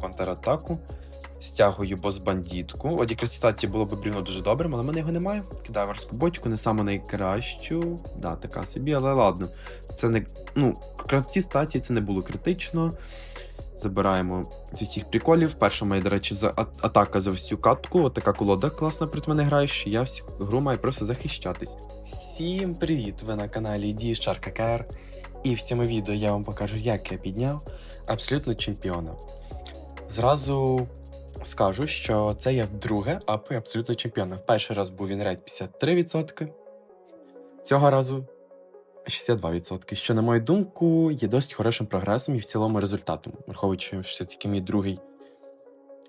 контратаку. Стягую бос-бандітку. От якраз статі було б брівно дуже добре, але в мене його немає. Кидаю верську бочку, не саме найкращу. Да, така собі, але ладно. Це не. Ну, в цій статі це не було критично. Забираємо з усіх приколів. Перша моя, до речі, за атака за всю катку. От така колода класна проти мене грає, що я всю гру маю просто захищатись. Всім привіт! Ви на каналі Діжар ККР. І в цьому відео я вам покажу, як я підняв абсолютно чемпіона. Зразу скажу, що це я вдруге апаю абсолютно чемпіона. В перший раз був він рейд 53%. Цього разу 62%, що, на мою думку, є досить хорошим прогресом і в цілому результатом, враховуючи, що це тільки мій другий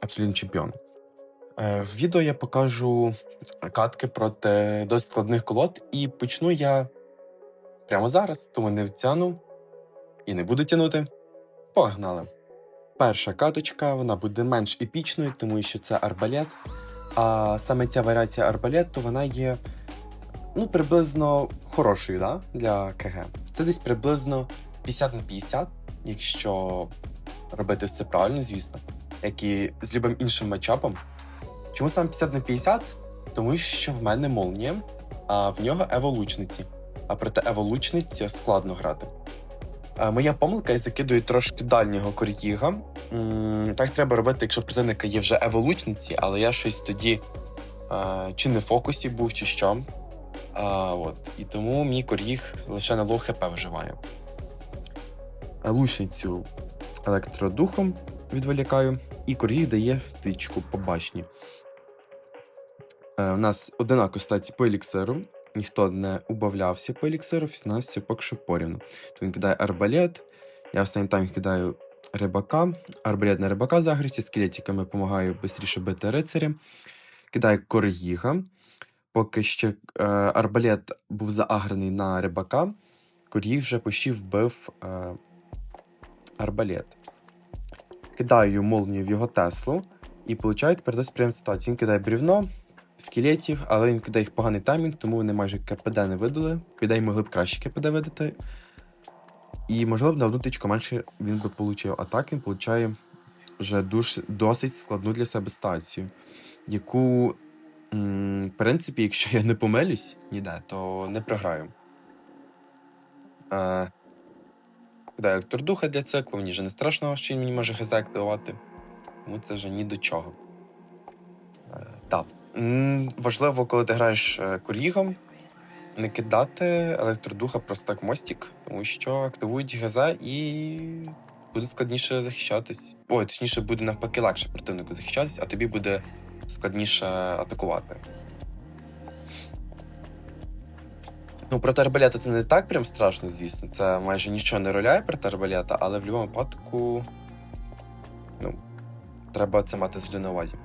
абсолютний чемпіон. Е, В відео я покажу катки проти досить складних колод, і почну я прямо зараз, тому не втягну і не буду тягнути. Погнали! Перша каточка вона буде менш епічною, тому що це арбалет. А саме ця варіація арбалету вона є ну, приблизно хорошою да? для КГ. Це десь приблизно 50 на 50, якщо робити все правильно, звісно, як і з любим іншим матчапом. Чому саме 50 на 50? Тому що в мене молнія, а в нього еволучниці. А проти еволучниці складно грати. Е, Моя помилка, я закидую трошки дальнього кор'їга. Так треба робити, якщо противника є вже еволучниці, але я щось тоді е, чи не в фокусі був, чи що. А, от. І тому мій кор'їг лише на лоу хп виживає. Е, Лучницю електродухом відволікаю, і кор'їг дає тичку по башні. Е, У нас одинаково статі по еліксиру. Ніхто не убавлявся по еліксиру, все поки що порівну. То він кидає арбалет, я останній тайм кидаю рибака, арбалет на рибака загрівся, скелетиками допомагаю швидше бити рицаря. Кидаю кор'їга. Поки ще е, арбалет був заагрений на рибака, кор'їг вже почти вбив е, арбалет. Кидаю молнію в його Теслу і получаю тепер досить ситуацію. Він кидає брівно, скелетів, але він кидає їх поганий таймінг, тому вони майже КПД не видали. Піде могли б краще КПД видати. І, можливо, б на одну тичку менше він би отримав атаки, він получає вже душ, досить складну для себе стацію, яку, в принципі, якщо я не помилюсь ніде, то не програю. Е, Кидаю електrodуха для циклу, мені вже не страшно, що він мені може ГЗ активувати. Тому це вже ні до чого. Е. Важливо, коли ти граєш е, корігом, не кидати електродуха просто так в мостік, тому що активують ГЗ і буде складніше захищатись. Ой, точніше, буде навпаки легше противнику захищатись, а тобі буде складніше атакувати. Ну, проти арбалета це не так прям страшно, звісно. Це майже нічого не роляє проти арбалета, але в будь-якому випадку. Ну, треба це мати завжди на увазі.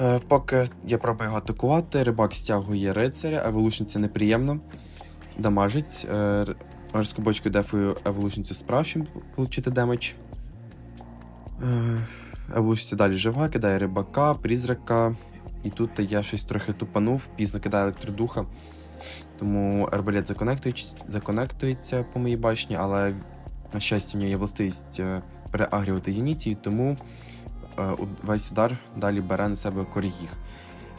Е, поки я пробую його атакувати, рибак стягує рицаря, еволюшн це неприємно. Дамажить. Е, Розкобочку дефую еволюшницю справ, щоб отримати демедж. Е, Еволюшниця далі жива, кидає рибака, призрака. І тут я щось трохи тупанув, пізно кидає електродуха. Тому арбалет законектується, законектується по моїй башні, але, на щастя, в нього є властивість переагрювати юнітів, тому весь удар далі бере на себе коріг.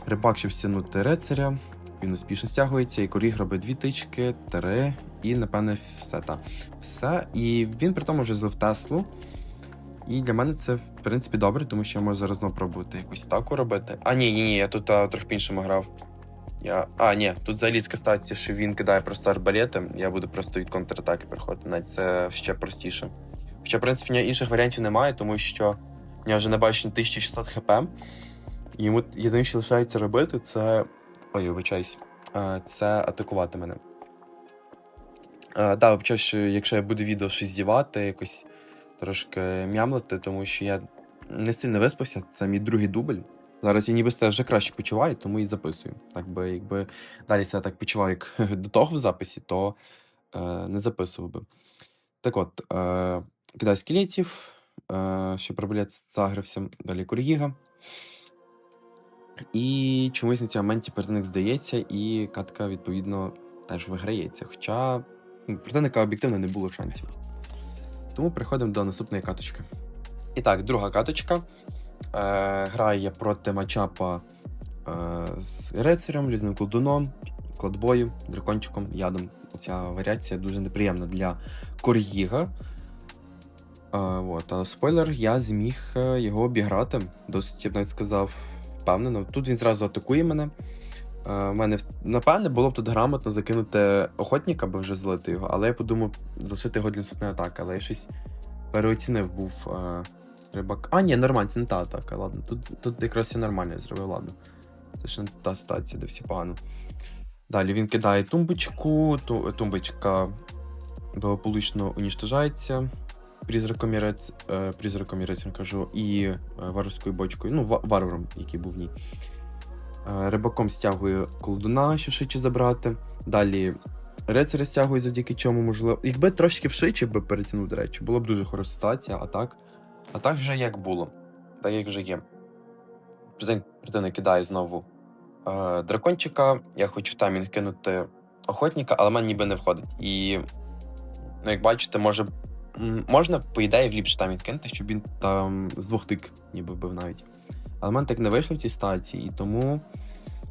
Рибак, щоб стягнути рицаря, він успішно стягується, і коріг робить дві тички, три, і, напевне, все та. Все. І він при тому вже злив Теслу. І для мене це, в принципі, добре, тому що я можу зараз пробувати якусь атаку робити. А, ні, ні, ні, я тут а, трохи по-іншому грав. Я... А, ні, тут взагалі така стація, що він кидає просто арбалети, я буду просто від контратаки переходити. Навіть це ще простіше. Хоча, в принципі, інших варіантів немає, тому що нього вже не бачить 1600 хп. І йому єдине, що лишається робити, це. Ой, вибачайся. Е, Це атакувати мене. Так, да, що якщо я буду відео щось зівати, якось трошки мямлити, тому що я не сильно виспався, це мій другий дубль. Зараз я ніби вже краще почуваю, тому і записую. Так би, якби далі себе так почуваю, як до того в записі, то е, не записував би. Так от, е, кидаю скелетів, щоб арбалет загрився, далі кур'їга. І чомусь на цьому моменті противник здається, і катка, відповідно, теж виграється. Хоча ну, противника об'єктивно не було шансів. Тому переходимо до наступної каточки. І так, друга каточка. Е, грає проти матчапа е, з рицарем, лізним колдуном, кладбою, дракончиком, ядом. Ця варіація дуже неприємна для Кор'їга. Е, от, а спойлер, я зміг е, його обіграти. Досить, я б навіть сказав, впевнено. Тут він зразу атакує мене. Е, в мене, напевне, було б тут грамотно закинути охотника, аби вже злити його, але я подумав залишити його для наступної атаки, але я щось переоцінив був е, рибак. А, ні, нормально, це не та атака. Ладно, тут, тут якраз все нормально я зробив, ладно. Це ще не та стація, де всі погано. Далі він кидає тумбочку, тумбочка благополучно уніштожається. Призраком і рец, е, призраком і рецем кажу, і е, варварською бочкою, ну, варваром, який був в ній. Е, Рибаком стягує колдуна, що швидше забрати. Далі рицаря стягує, завдяки чому можливо. Якби трошки вшиче би перетягнув, до речі, було б дуже хороша ситуація, а так. А так вже як було. Так як вже є. Противник кидає знову дракончика. Я хочу таймінг кинути охотника, але мене ніби не входить. І, ну, як бачите, може. Можна, по ідеї, в ліпше таймінг кинути, щоб він там з двох тик ніби вбив навіть. Але в мене так не вийшло в цій стації, і тому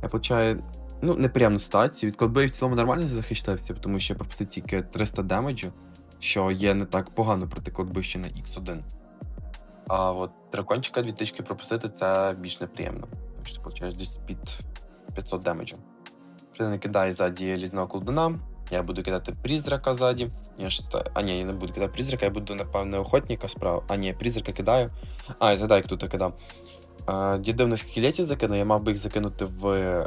я почаю ну, неприємну ситуацію. Від колби в цілому нормально захищався, тому що я пропустив тільки 300 демеджу, що є не так погано проти кладбища на X1. А от дракончика 2000 пропустити це більш неприємно. Тому що ти получаєш десь під 500 демеджу. Фріден кидає ззаді лізного колдуна. Я буду кидати призрака ззаді. Я ж А ні, я не буду кидати призрака, я буду, напевне, охотника справа. А ні, призрака кидаю. А, я згадаю, як тут кидав. Е, Я дивних скелетів закинув, я мав би їх закинути в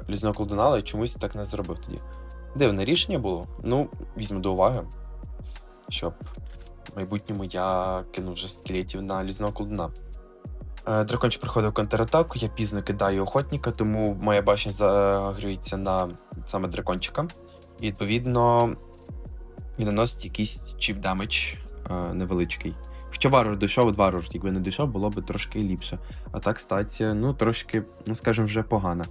лізного колдуна, але чомусь так не зробив тоді. Дивне рішення було. Ну, візьму до уваги, щоб в майбутньому я кинув вже скелетів на лізного колдуна. Е, Дракончик приходив в контратаку, я пізно кидаю охотника, тому моя башня загрюється на саме дракончика. Відповідно він наносить якийсь чіп демедж е, невеличкий. Якщо варвар дійшов, варвар, якби не дійшов, було б трошки ліпше. А так стація, ну, трошки, ну скажімо, вже погана.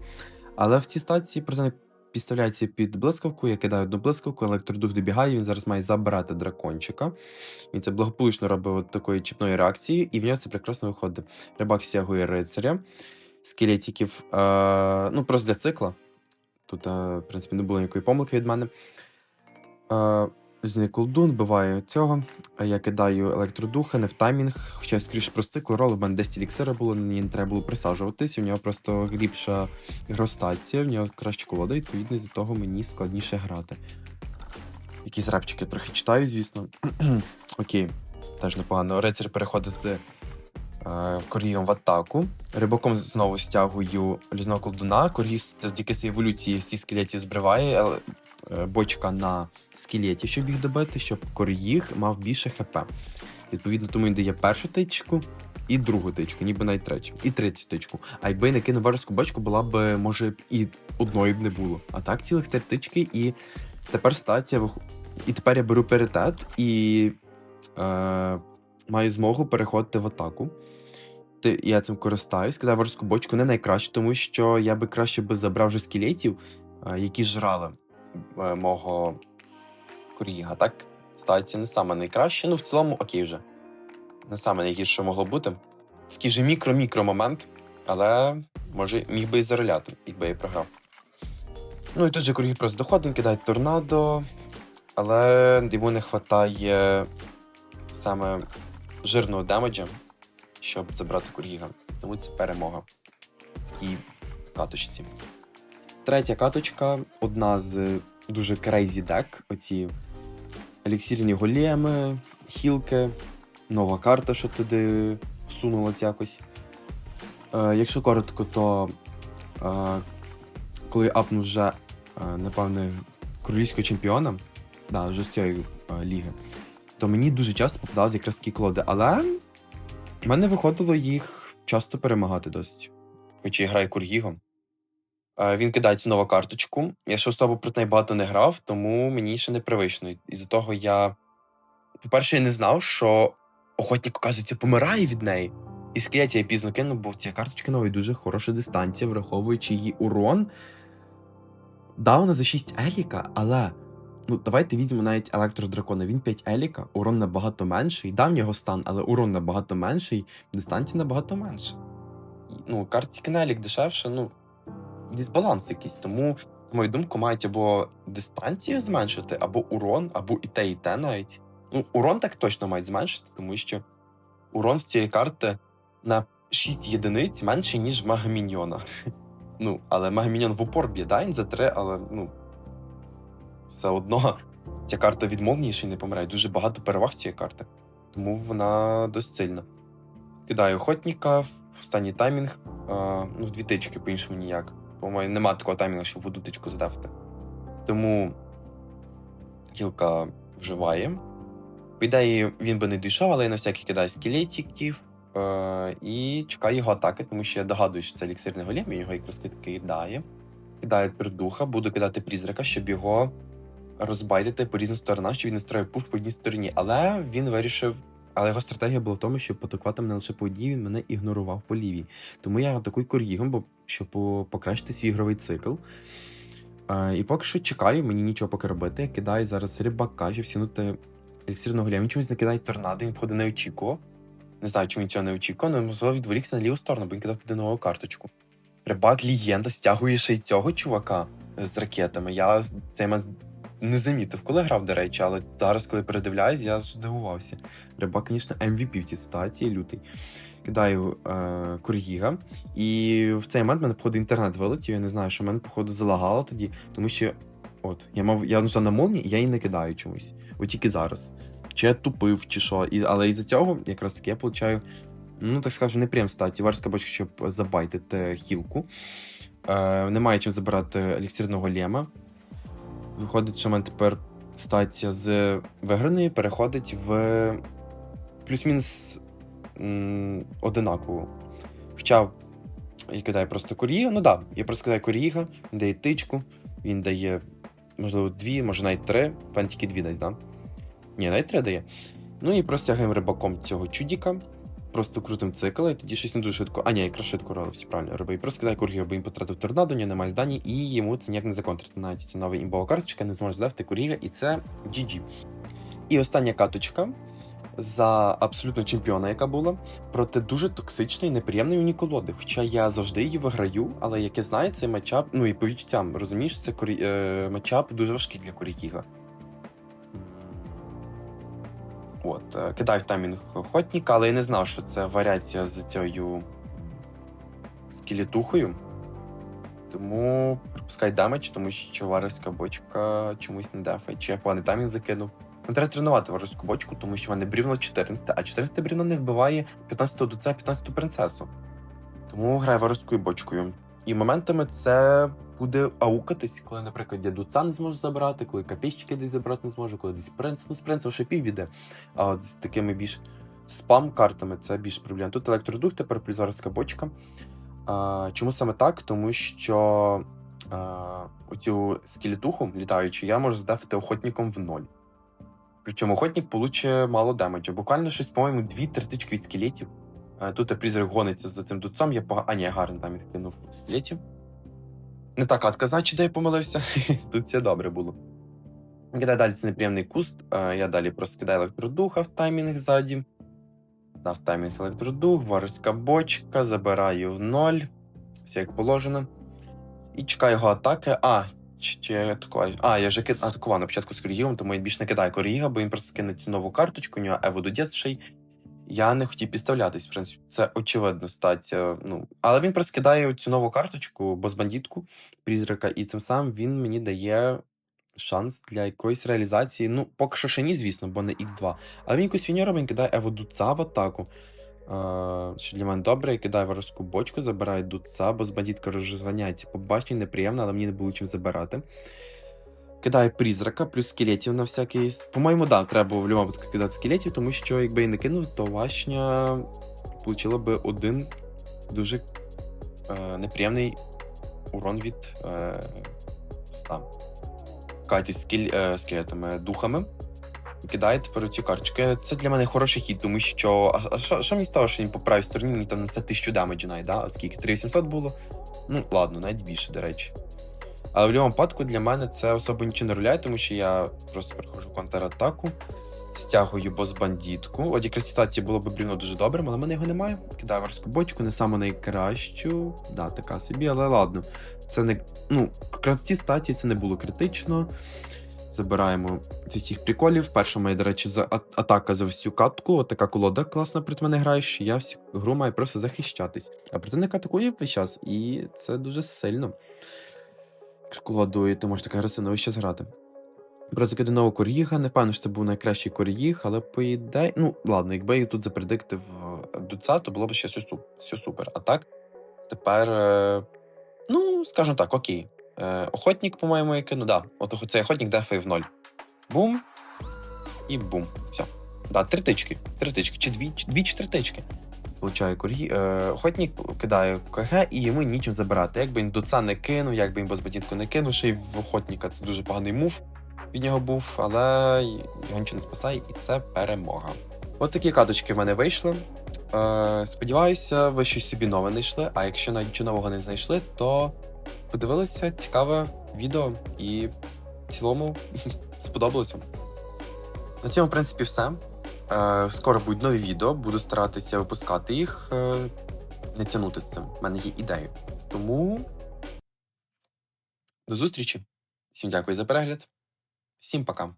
Але в цій стації противник підставляється під блискавку, я кидаю одну блискавку, електродух добігає, він зараз має забрати дракончика. Він це благополучно робить от такої чіпної реакції, і в нього це прекрасно виходить. Рибак стягує рицаря, скелетиків, е, ну просто для цикла. Тут, е, в принципі, не було ніякої помилки від мене. Е, Зний колдун вбиває цього. Я кидаю електродуха, не в таймінг. Хоча скоріше про цикл рол, в мене 10 еліксира було, на ній не треба було присаджуватись. У нього просто ліпша гростація, в нього краще колода, відповідно, з того мені складніше грати. Якісь рапчики трохи читаю, звісно. Окей, теж непогано. Рицар переходить з Корієм в атаку. Рибаком знову стягую лізного колдуна. Корій завдяки еволюції всіх скелетів збриває. е, Бочка на скелеті, щоб їх добити, щоб Коріїг мав більше хп. Відповідно, тому він дає першу тичку і другу тичку, ніби навіть третю, і третю тичку. А якби не кинув варварську бочку, була б, може, і одної б не було. А так цілих три тички, і тепер стаття. І тепер я беру паритет і е, маю змогу переходити в атаку. Я цим користаюсь, кидаю варварську бочку не найкраще, тому що я би краще би забрав вже скелетів, е, які жрали е, мого коріга. Так, стається не саме найкраще. Ну, в цілому, окей вже. Не саме найгірше, могло бути. Такий мікро-мікро момент, але може міг би і зароляти, якби я програв. Ну і тут же коргі просто доходить, кидає торнадо, але йому не вистачає саме жирного демеджа, щоб забрати Кургіга. Тому це перемога в такій каточці. Третя каточка одна з дуже крейзі дек. Оці еліксірні големи, хілки, нова карта, що туди всунулась якось. Е, якщо коротко, то е, коли апнув вже, е, напевне, королівського чемпіона, да, вже з цієї е, ліги, то мені дуже часто попадалися якраз такі колоди, але в мене виходило їх часто перемагати досить. Хоч я граю Кургігом. Він кидає цю нову карточку. Я ще особо проти багато не грав, тому мені ще не привично. І з-за того я. По-перше, я не знав, що охотник, оказується, помирає від неї. І скелет я пізно кинув, бо в цій карточки нової дуже хороша дистанція, враховуючи її урон. Да, вона за 6 Еріка, але Ну, давайте візьмемо навіть електродракона. Він 5 еліка, урон набагато менший. Да, в стан, але урон набагато менший, дистанція набагато менша. І, Ну, карт тільки на елік дешевше, ну, дисбаланс якийсь. Тому, на мою думку, мають або дистанцію зменшити, або урон, або і те, і те навіть. Ну, урон так точно мають зменшити, тому що урон з цієї карти на 6 єдиниць менший, ніж Магаміньйона. Ну, але Магаміньйон в упор б'є, да, за 3, але ну. Все одно ця карта відмовніша і не помирає. Дуже багато переваг цієї карти. Тому вона досить сильна. Кидаю охотника в останній таймінг. А, ну, дві тички, по-іншому ніяк. По-моєму, нема такого таймінгу, щоб в одну тичку задефти. Тому кілка вживає. По ідеї, він би не дійшов, але я на всякий кидаю скелетиків е- і чекаю його атаки, тому що я догадую, що це еліксирний голем, він його якраз кидає. Кидаю придуха, буду кидати призрака, щоб його розбайтити по різним сторонам, щоб він не строїв пуш по одній стороні. Але він вирішив. Але його стратегія була в тому, щоб атакувати мене лише по одній, він мене ігнорував по лівій. Тому я атакую кор'їгом, бо щоб по- покращити свій ігровий цикл. Е, і поки що чекаю, мені нічого поки робити. Я кидаю зараз рибака, щоб сінути еліксирного голема. Він чомусь не кидає торнадо, він походу не очікував. Не знаю, чому він цього не очікував, але можливо відволікся на ліву сторону, бо він кидав туди нову карточку. Рибак легенда стягує ще й цього чувака з ракетами. Я цей мас не замітив, коли грав, до речі, але зараз, коли передивляюсь, я здивувався. Рибак, звісно, MVP в цій ситуації, лютий. Кидаю е, Кургіга, і в цей момент мене, походу, інтернет вилетів. Я не знаю, що мене, походу, залагало тоді, тому що от, я мав я на молні, і я її не кидаю чомусь. От тільки зараз. Чи я тупив, чи що. І, але із-за цього, якраз таки, я получаю, ну так скажу, не прям статі варська бочка, щоб забайтити хілку. Е, немає чим забирати еліксирного лема. Виходить, що в мене тепер стація з виграної переходить в плюс-мінус м, одинаково. Хоча я кидаю просто коріга. Ну так, да, я просто кидаю коріга, він дає тичку, він дає, можливо, дві, може навіть три. Певно, тільки дві дасть, да? Ні, навіть три дає. Ну і просто тягаємо рибаком цього чудіка. Просто крутим цикл, і тоді щось не дуже швидко. А, ні, якраз швидко робив, все правильно робив. Просто кидає кургіга, бо він потратив торнадо, нього немає здані, і йому це ніяк не законтрити. Навіть ця нова імбова карточка не зможе здати куріга, і це GG. І остання каточка за абсолютно чемпіона, яка була, проти дуже токсичної, неприємної уніколоди. Хоча я завжди її виграю, але як я знаю, цей матчап, ну і по відчуттям, розумієш, це корі... е, матчап дуже важкий для Корікіга. От, е, кидаю таймінг охотника, але я не знав, що це варіація з цією скелетухою. Тому пропускай дамедж, тому що варварська бочка чомусь не дефає. Чи я поганий таймінг закинув. Ну, треба тренувати варварську бочку, тому що в мене брівно 14, а 14 брівно не вбиває 15-го дуца, 15-ту принцесу. Тому граю варварською бочкою. І моментами це буде аукатись, коли, наприклад, я дуца не зможу забрати, коли копійщики десь забрати не зможу, коли десь принц. Ну, з принцем ще півбіде. А от з такими більш спам-картами це більш проблем. Тут електродух, тепер плюс бочка. А, чому саме так? Тому що а, оцю скелетуху літаючу я можу здефити охотником в ноль. Причому охотник получить мало демеджа. Буквально щось, по-моєму, дві третички від скелетів. А, тут призрак гониться за цим дуцом, я пога... А, ні, гарно там він кинув скелетів. Не та катка, значить, де я помилився. Тут все добре було. Кидаю далі це неприємний куст. Я далі просто кидаю електродуха в таймінг ззаді. Дав таймінг електродух, варварська бочка, забираю в ноль. Все як положено. І чекаю його атаки. А, чи, чи? А, я вже кид... атакував на початку з Корігівом, тому я більше не кидаю Коріга, бо він просто скине цю нову карточку, у нього Ево Дудець ще й. Я не хотів підставлятись, в принципі, це очевидно стаття. Ну, але він просто кидає цю нову карточку, бандитку призрака, і цим самим він мені дає шанс для якоїсь реалізації. Ну, поки що ще ні, звісно, бо не X2. Але він якусь фіньора він кидає Ево Дуца в атаку. Е, що для мене добре, я кидаю варварську бочку, забираю дуца, бо з бандитка розганяється побачення, неприємно, але мені не було чим забирати. Кидаю призрака, плюс скелетів на всякий. По-моєму, да, треба в будь-якому випадку кидати скелетів, тому що якби я не кинув, то Вашня отримала би один дуже е, неприємний урон від е, ста. Катись скель, е, скелетами, духами. Кидає тепер цю карточку. Це для мене хороший хід, тому що. А, що, що мені того, що він по правій стороні, мені там несе 1000 демеджі да? Оскільки 3800 було. Ну, ладно, навіть більше, до речі. Але в будь-якому випадку для мене це особо нічого не роляє, тому що я просто перехожу в контратаку, стягую бос-бандітку. От якраз кстати, було б брівно дуже добре, але в мене його немає. Кидаю верську бочку, не саму найкращу. Да, така собі, але ладно. Це не. Ну, кратці статі це не було критично. Забираємо зі всіх приколів. Перша моя, до речі, за атака за всю катку. От така колода класна проти мене грає, я всю гру маю просто захищатись. А противник атакує весь час, і це дуже сильно. Колодою ти можеш так агресивно весь час грати. Про нового кор'їга, не впевнений, що це був найкращий кор'їг, але по ідеї. Ну, ладно, якби я тут запредиктив е, Дуца, то було б ще все, супер. А так, тепер, е, ну, скажімо так, окей. Е, охотник, по-моєму, я кину, да. От цей охотник дефає в ноль. Бум. І бум. Все. Да, три тички. Три тички. Чи дві, чи дві чи три тички. Получаю коргі. Е, охотник кидає КГ і йому нічим забирати. Якби він дуца не кинув, якби він безбадітку не кинув, ще й в охотника це дуже поганий мув від нього був, але його нічого не спасає, і це перемога. От такі каточки в мене вийшли. Е, сподіваюся, ви щось собі нове знайшли. А якщо навіть нового не знайшли, то подивилися цікаве відео і в цілому сподобалося. На цьому, в принципі, все. Е, скоро будуть нові відео, буду старатися випускати їх, е, не тягнути з цим. У мене є ідеї. Тому до зустрічі. Всім дякую за перегляд. Всім пока.